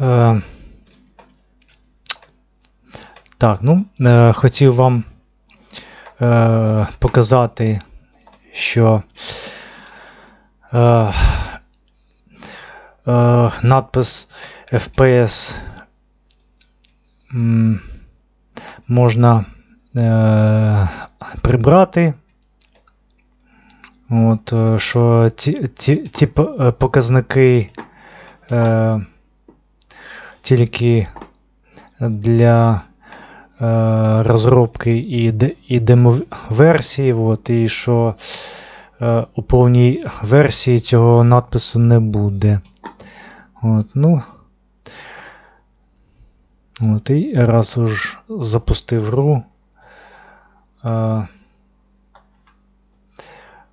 Е, так, ну, е, хотів вам е, показати, що е, надпис FPS можна прибрати. От, що ці, ці, ці показники тільки для е, розробки і, і демоверсії, от, і що е, у повній версії цього надпису не буде. От, ну, от, і раз уж запустив гру. Е,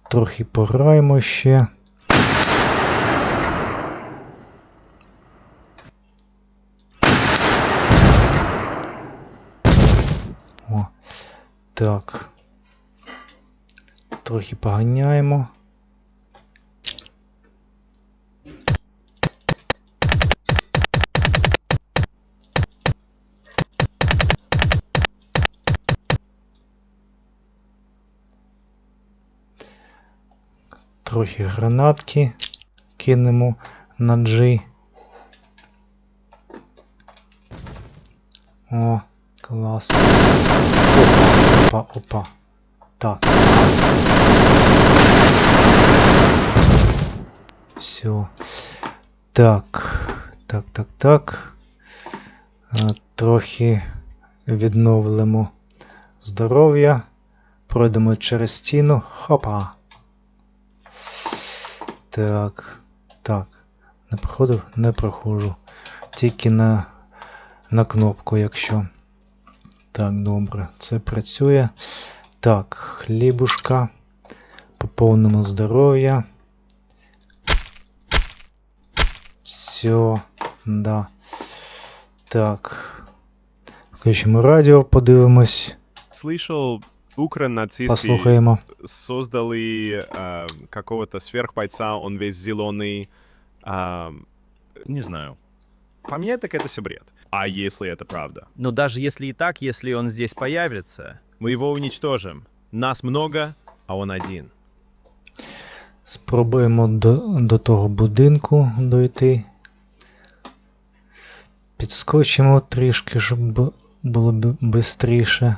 трохи пограємо ще. О, так. Трохи поганяємо. Трохи гранатки кинемо на G. О, клас. Опа, опа, опа. Так. Все. Так. Так, так, так. Е, Трохи відновимо здоров'я. Пройдемо через стіну. Хопа. Так. Так. Не проходив? Не проходжу. Тільки на, на кнопку, якщо. Так, добре, це працює. Так, хлібушка. Поповнимо здоров'я. Все, да. Так. Включимо радіо, подивимось, Слышал, укронацисты послухаємо. создали э, какого-то сверхбойца, он весь зеленый. а, не знаю. По мне, так это все бред. А если это правда? Но даже если и так, если он здесь появится, Мы его уничтожим. Нас много, а он один. Спробуємо до, до того будинку дойти. Підскочимо трішки, щоб було б швидше.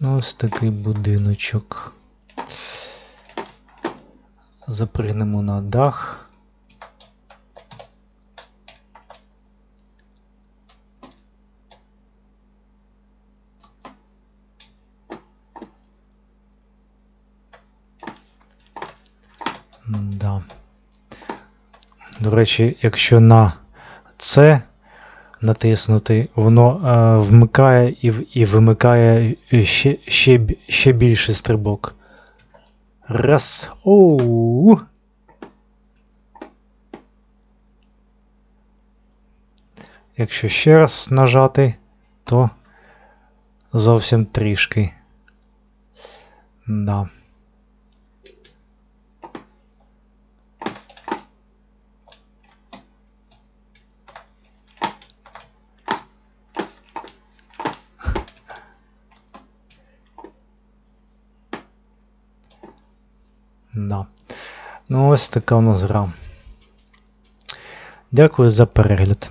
Ось такий будиночок. Запригнемо на дах. Да. До речі, якщо на це натиснути, воно е, вмикає і, і вимикає ще, ще, ще більше стрибок. Раз. Оу. Якщо ще раз нажати, то зовсім трішки. Да. Да. Ну, ось така у нас гра. Дякую за перегляд.